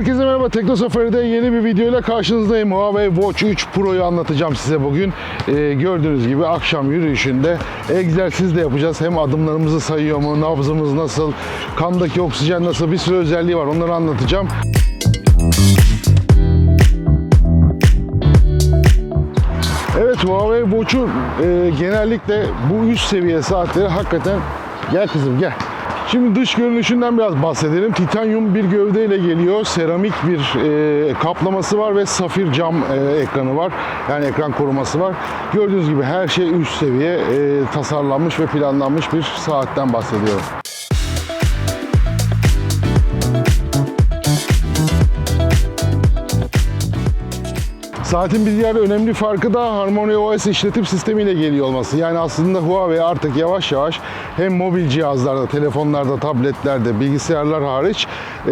Herkese merhaba. Tekno yeni bir video ile karşınızdayım. Huawei Watch 3 Pro'yu anlatacağım size bugün. Ee, gördüğünüz gibi akşam yürüyüşünde egzersiz de yapacağız. Hem adımlarımızı sayıyor mu, nabzımız nasıl, kandaki oksijen nasıl bir sürü özelliği var. Onları anlatacağım. Evet Huawei Watch'un e, genellikle bu üst seviye saatleri hakikaten gel kızım gel. Şimdi dış görünüşünden biraz bahsedelim. Titanyum bir gövdeyle geliyor. Seramik bir e, kaplaması var ve safir cam e, ekranı var. Yani ekran koruması var. Gördüğünüz gibi her şey üst seviye e, tasarlanmış ve planlanmış bir saatten bahsediyorum. Saatin bir diğer önemli farkı da Harmony OS işletim sistemiyle geliyor olması. Yani aslında Huawei artık yavaş yavaş hem mobil cihazlarda, telefonlarda, tabletlerde, bilgisayarlar hariç e,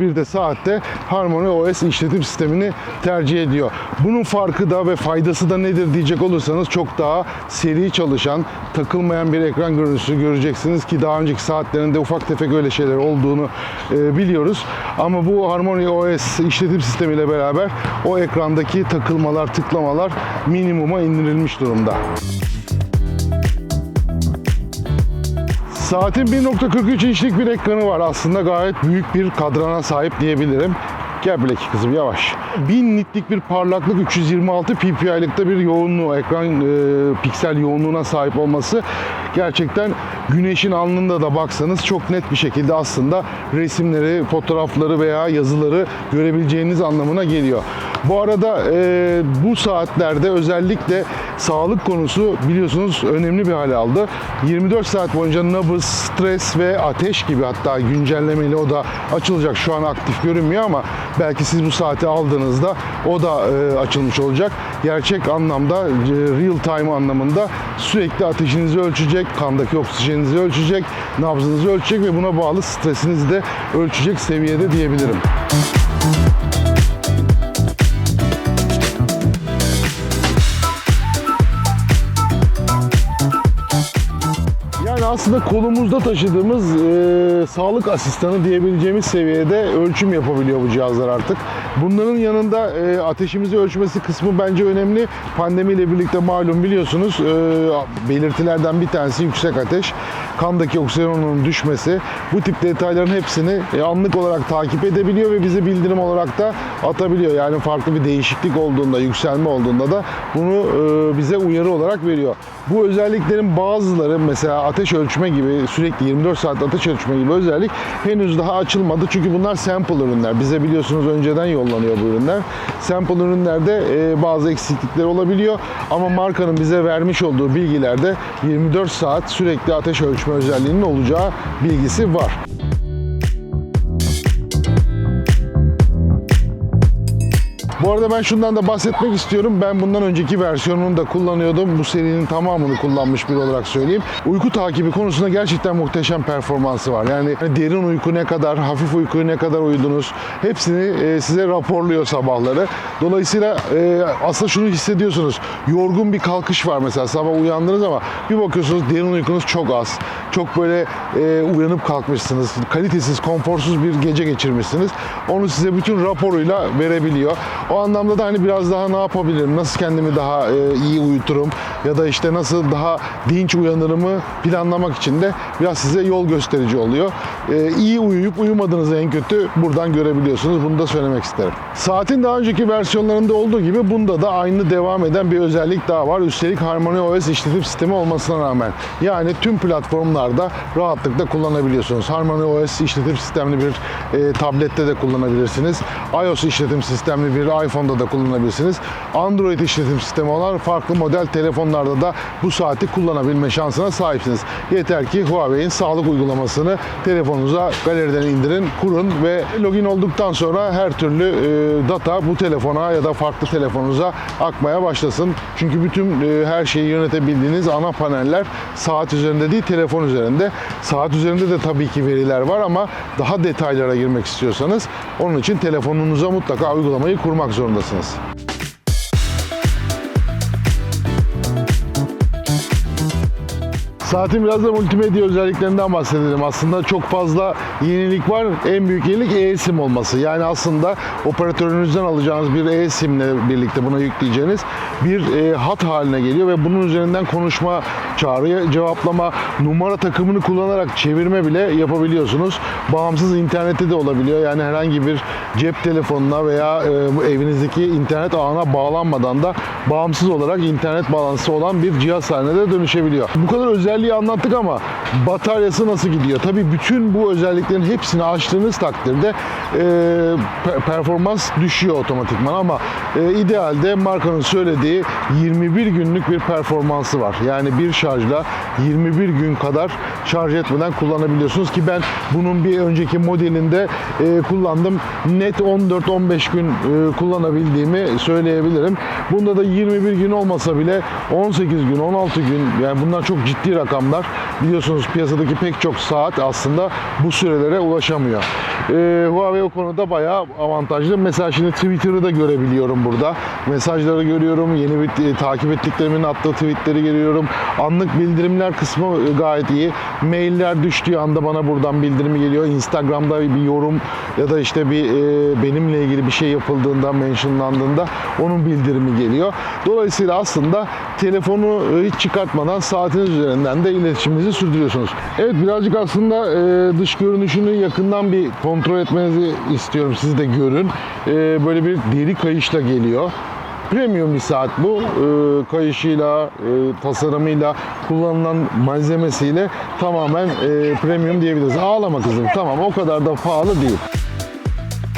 bir de saatte Harmony OS işletim sistemini tercih ediyor. Bunun farkı da ve faydası da nedir diyecek olursanız çok daha seri çalışan, takılmayan bir ekran görüntüsü göreceksiniz ki daha önceki saatlerinde ufak tefek öyle şeyler olduğunu e, biliyoruz. Ama bu Harmony OS işletim sistemiyle beraber o ekrandaki takılmalar, tıklamalar minimuma indirilmiş durumda. Saatin 1.43 inçlik bir ekranı var. Aslında gayet büyük bir kadrana sahip diyebilirim. Gel bileki kızım yavaş. 1000 nitlik bir parlaklık 326 ppi'lıkta bir yoğunluğu, ekran e, piksel yoğunluğuna sahip olması gerçekten güneşin alnında da baksanız çok net bir şekilde aslında resimleri, fotoğrafları veya yazıları görebileceğiniz anlamına geliyor. Bu arada e, bu saatlerde özellikle sağlık konusu biliyorsunuz önemli bir hale aldı. 24 saat boyunca nabız, stres ve ateş gibi hatta güncellemeli o da açılacak. Şu an aktif görünmüyor ama belki siz bu saati aldığınızda o da e, açılmış olacak. Gerçek anlamda e, real time anlamında sürekli ateşinizi ölçecek, kandaki oksijeninizi ölçecek, nabzınızı ölçecek ve buna bağlı stresinizi de ölçecek seviyede diyebilirim. Yani aslında kolumuzda taşıdığımız e, sağlık asistanı diyebileceğimiz seviyede ölçüm yapabiliyor bu cihazlar artık. Bunların yanında e, ateşimizi ölçmesi kısmı bence önemli. Pandemiyle birlikte malum biliyorsunuz e, belirtilerden bir tanesi yüksek ateş. Kandaki oksijen oranının düşmesi. Bu tip detayların hepsini e, anlık olarak takip edebiliyor ve bize bildirim olarak da atabiliyor. Yani farklı bir değişiklik olduğunda, yükselme olduğunda da bunu e, bize uyarı olarak veriyor. Bu özelliklerin bazıları mesela ateş ölçme gibi sürekli 24 saat ateş ölçme gibi özellik henüz daha açılmadı. Çünkü bunlar sample ürünler. Bize biliyorsunuz önceden yollanıyor bu ürünler. Sample ürünlerde e, bazı eksiklikler olabiliyor ama markanın bize vermiş olduğu bilgilerde 24 saat sürekli ateş ölçme özelliğinin olacağı bilgisi var. Bu arada ben şundan da bahsetmek istiyorum. Ben bundan önceki versiyonunu da kullanıyordum. Bu serinin tamamını kullanmış biri olarak söyleyeyim. Uyku takibi konusunda gerçekten muhteşem performansı var. Yani derin uyku ne kadar, hafif uykuyu ne kadar uyudunuz hepsini e, size raporluyor sabahları. Dolayısıyla e, aslında şunu hissediyorsunuz. Yorgun bir kalkış var mesela sabah uyandınız ama bir bakıyorsunuz derin uykunuz çok az. Çok böyle e, uyanıp kalkmışsınız. Kalitesiz, konforsuz bir gece geçirmişsiniz. Onu size bütün raporuyla verebiliyor. O anlamda da hani biraz daha ne yapabilirim, nasıl kendimi daha e, iyi uyuturum ya da işte nasıl daha dinç uyanırımı planlamak için de biraz size yol gösterici oluyor. E, iyi uyuyup uyumadığınızı en kötü buradan görebiliyorsunuz. Bunu da söylemek isterim. Saatin daha önceki versiyonlarında olduğu gibi bunda da aynı devam eden bir özellik daha var. Üstelik Harmony OS işletim sistemi olmasına rağmen. Yani tüm platformlarda rahatlıkla kullanabiliyorsunuz. Harmony OS işletim sistemli bir e, tablette de kullanabilirsiniz. iOS işletim sistemli bir iPhone'da da kullanabilirsiniz. Android işletim sistemi olan farklı model telefonlarda da bu saati kullanabilme şansına sahipsiniz. Yeter ki Huawei'in sağlık uygulamasını telefonunuza galeriden indirin, kurun ve login olduktan sonra her türlü e, data bu telefona ya da farklı telefonunuza akmaya başlasın. Çünkü bütün e, her şeyi yönetebildiğiniz ana paneller saat üzerinde değil telefon üzerinde. Saat üzerinde de tabii ki veriler var ama daha detaylara girmek istiyorsanız onun için telefonunuza mutlaka uygulamayı kurmak zorundasınız. Saatin biraz da multimedya özelliklerinden bahsedelim. Aslında çok fazla yenilik var. En büyük yenilik e-sim olması. Yani aslında operatörünüzden alacağınız bir e-sim ile birlikte buna yükleyeceğiniz bir e, hat haline geliyor ve bunun üzerinden konuşma, çağrı cevaplama, numara takımını kullanarak çevirme bile yapabiliyorsunuz. Bağımsız internette de olabiliyor. Yani herhangi bir cep telefonuna veya e, evinizdeki internet ağına bağlanmadan da bağımsız olarak internet bağlantısı olan bir cihaz haline de dönüşebiliyor. Bu kadar özelliği anlattık ama bataryası nasıl gidiyor? Tabii bütün bu özelliklerin hepsini açtığınız takdirde e, pe- performans düşüyor otomatikman ama e, idealde markanın söylediği 21 günlük bir performansı var. Yani bir şarjla 21 gün kadar şarj etmeden kullanabiliyorsunuz ki ben bunun bir önceki modelinde e, kullandım. Net 14-15 gün e, kullanabildiğimi söyleyebilirim. Bunda da 21 gün olmasa bile 18 gün, 16 gün yani bunlar çok ciddi rakamlar. Biliyorsunuz piyasadaki pek çok saat aslında bu sürelere ulaşamıyor. E, Huawei o konuda bayağı avantajlı. Mesela şimdi Twitter'ı da görebiliyorum burada. Mesajları görüyorum. Yeni bir e, takip ettiklerimin attığı tweetleri görüyorum. Anlık bildirimler kısmı e, gayet iyi. Mailler düştüğü anda bana buradan bildirimi geliyor. Instagram'da bir yorum ya da işte bir e, benimle ilgili bir şey yapıldığında, mentionlandığında onun bildirimi geliyor. Dolayısıyla aslında telefonu e, hiç çıkartmadan saatiniz üzerinden de iletişiminizi sürdürüyorsunuz. Evet birazcık aslında e, dış görünüşünü yakından bir kontrol etmenizi istiyorum. Siz de görün. E, böyle bir deri kayışla geliyor. Premium bir saat bu. E, kayışıyla, e, tasarımıyla, kullanılan malzemesiyle tamamen e, premium diyebiliriz. Ağlama kızım. Tamam o kadar da pahalı değil.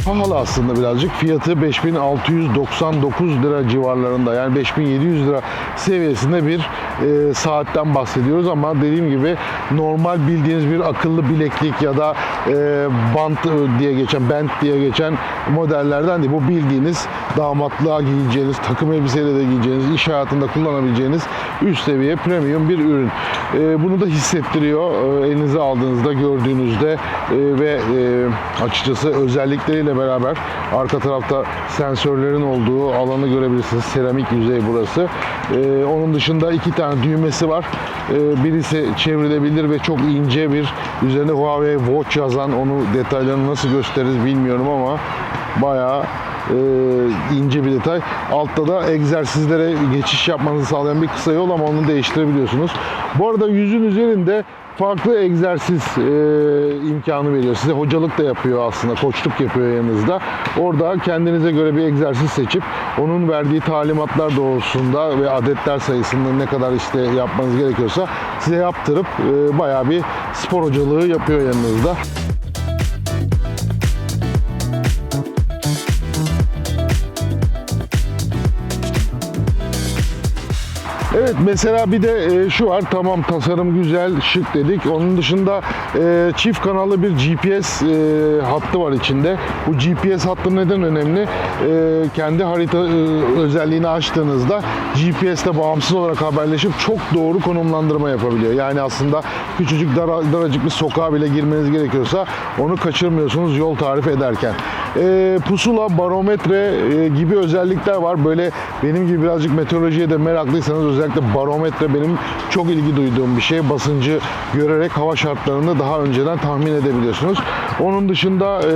Pahalı aslında birazcık. Fiyatı 5699 lira civarlarında yani 5700 lira seviyesinde bir e, saatten bahsediyoruz ama dediğim gibi normal bildiğiniz bir akıllı bileklik ya da e, band diye geçen, band diye geçen modellerden değil. Bu bildiğiniz damatlığa giyeceğiniz, takım elbiseyle de giyeceğiniz, iş hayatında kullanabileceğiniz üst seviye premium bir ürün. E, bunu da hissettiriyor e, elinize aldığınızda, gördüğünüzde e, ve açıkçası özellikleriyle beraber arka tarafta sensörlerin olduğu alanı görebilirsiniz. Seramik yüzey burası. Onun dışında iki tane düğmesi var. Birisi çevrilebilir ve çok ince bir üzerinde Huawei Watch yazan onu detaylarını nasıl gösteririz bilmiyorum ama bayağı e, ince bir detay. Altta da egzersizlere geçiş yapmanızı sağlayan bir kısa yol ama onu değiştirebiliyorsunuz. Bu arada yüzün üzerinde farklı egzersiz e, imkanı veriyor. Size hocalık da yapıyor aslında, koçluk yapıyor yanınızda. Orada kendinize göre bir egzersiz seçip onun verdiği talimatlar doğrultusunda ve adetler sayısında ne kadar işte yapmanız gerekiyorsa size yaptırıp e, bayağı bir spor hocalığı yapıyor yanınızda. Evet mesela bir de e, şu var tamam tasarım güzel şık dedik. Onun dışında e, çift kanallı bir GPS e, hattı var içinde. Bu GPS hattı neden önemli? E, kendi harita e, özelliğini açtığınızda GPS ile bağımsız olarak haberleşip çok doğru konumlandırma yapabiliyor. Yani aslında küçücük dara- daracık bir sokağa bile girmeniz gerekiyorsa onu kaçırmıyorsunuz yol tarif ederken. E, pusula, barometre e, gibi özellikler var. Böyle benim gibi birazcık meteorolojiye de meraklıysanız özellikle barometre benim çok ilgi duyduğum bir şey. Basıncı görerek hava şartlarını daha önceden tahmin edebiliyorsunuz. Onun dışında e,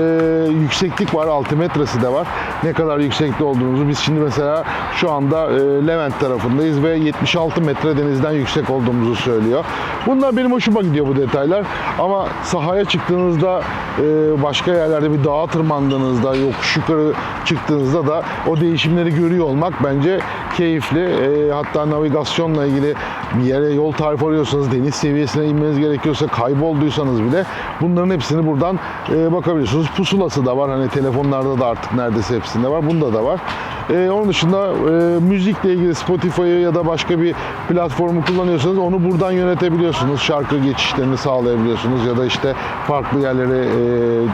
yükseklik var, altimetresi de var. Ne kadar yüksekte olduğunuzu biz şimdi mesela şu anda e, Levent tarafındayız ve 76 metre denizden yüksek olduğumuzu söylüyor. Bunlar benim hoşuma gidiyor bu detaylar. Ama sahaya çıktığınızda e, başka yerlerde bir dağa tırmandığınızda, yokuş yukarı çıktığınızda da o değişimleri görüyor olmak bence keyifli. E, hatta navigasyonla ilgili bir yere yol tarifi arıyorsanız, deniz seviyesine inmeniz gerekiyorsa, kaybolduysanız bile bunların hepsini buradan e, bakabiliyorsunuz. Pusulası da var. Hani telefonlarda da artık neredeyse hepsinde var. Bunda da var. E, onun dışında e, müzikle ilgili Spotify'ı ya da başka bir platformu kullanıyorsanız onu buradan yönetebiliyorsunuz. Şarkı geçişlerini sağlayabiliyorsunuz ya da işte farklı yerlere, e,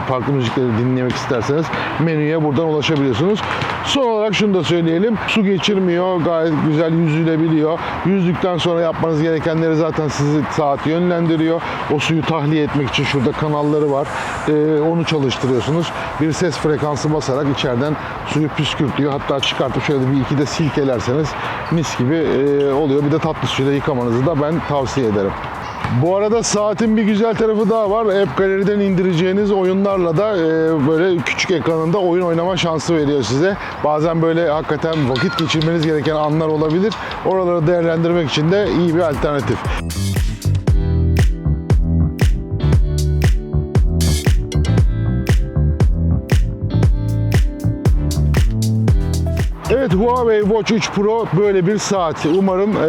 farklı müzikleri dinlemek isterseniz menüye buradan ulaşabiliyorsunuz. Son olarak şunu da söyleyelim. Su geçirmiyor. Gayet güzel yüzülebiliyor. Yüzdükten sonra yapmanız gerekenleri zaten sizi saat yönlendiriyor. O suyu tahliye etmek için şurada kanalları var. E, onu çalıştırıyorsunuz. Bir ses frekansı basarak içeriden suyu püskürtüyor. Hatta çıkartıp şöyle bir iki de silkelerseniz mis gibi e, oluyor. Bir de tatlı suyla yıkamanızı da ben tavsiye ederim. Bu arada saatin bir güzel tarafı daha var. App Gallery'den indireceğiniz oyunlarla da e, böyle küçük ekranında oyun oynama şansı veriyor size. Bazen böyle hakikaten vakit geçirmeniz gereken anlar olabilir. Oraları değerlendirmek için de iyi bir alternatif. Evet Huawei Watch 3 Pro böyle bir saat. Umarım e,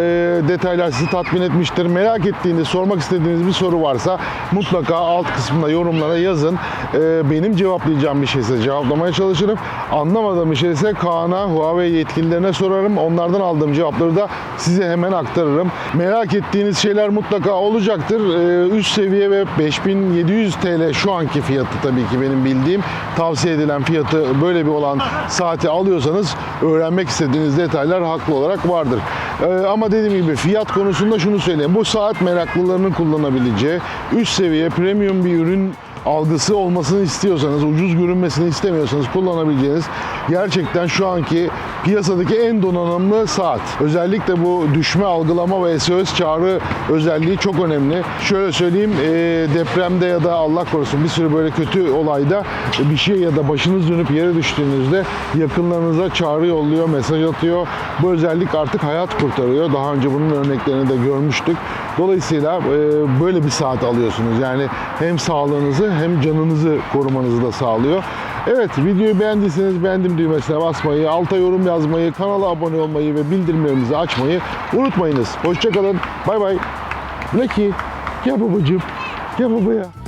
detaylar sizi tatmin etmiştir. Merak ettiğiniz, sormak istediğiniz bir soru varsa mutlaka alt kısmında yorumlara yazın. E, benim cevaplayacağım bir şeyse cevaplamaya çalışırım. Anlamadığım bir şeyse Kaan'a, Huawei yetkililerine sorarım. Onlardan aldığım cevapları da size hemen aktarırım. Merak ettiğiniz şeyler mutlaka olacaktır. E, üst seviye ve 5700 TL şu anki fiyatı tabii ki benim bildiğim. Tavsiye edilen fiyatı böyle bir olan saati alıyorsanız öğrenmek istediğiniz detaylar haklı olarak vardır. Ee, ama dediğim gibi fiyat konusunda şunu söyleyeyim. Bu saat meraklılarının kullanabileceği üst seviye premium bir ürün algısı olmasını istiyorsanız, ucuz görünmesini istemiyorsanız kullanabileceğiniz gerçekten şu anki piyasadaki en donanımlı saat. Özellikle bu düşme algılama ve SOS çağrı özelliği çok önemli. Şöyle söyleyeyim, e, depremde ya da Allah korusun bir sürü böyle kötü olayda bir şey ya da başınız dönüp yere düştüğünüzde yakınlarınıza çağrı yolluyor, mesaj atıyor. Bu özellik artık hayat kurtarıyor. Daha önce bunun örneklerini de görmüştük. Dolayısıyla e, böyle bir saat alıyorsunuz. Yani hem sağlığınızı hem canınızı korumanızı da sağlıyor. Evet videoyu beğendiyseniz beğendim düğmesine basmayı, alta yorum yazmayı, kanala abone olmayı ve bildirimlerinizi açmayı unutmayınız. Hoşçakalın. Bay bay. Lucky. Gel babacığım. Gel babaya.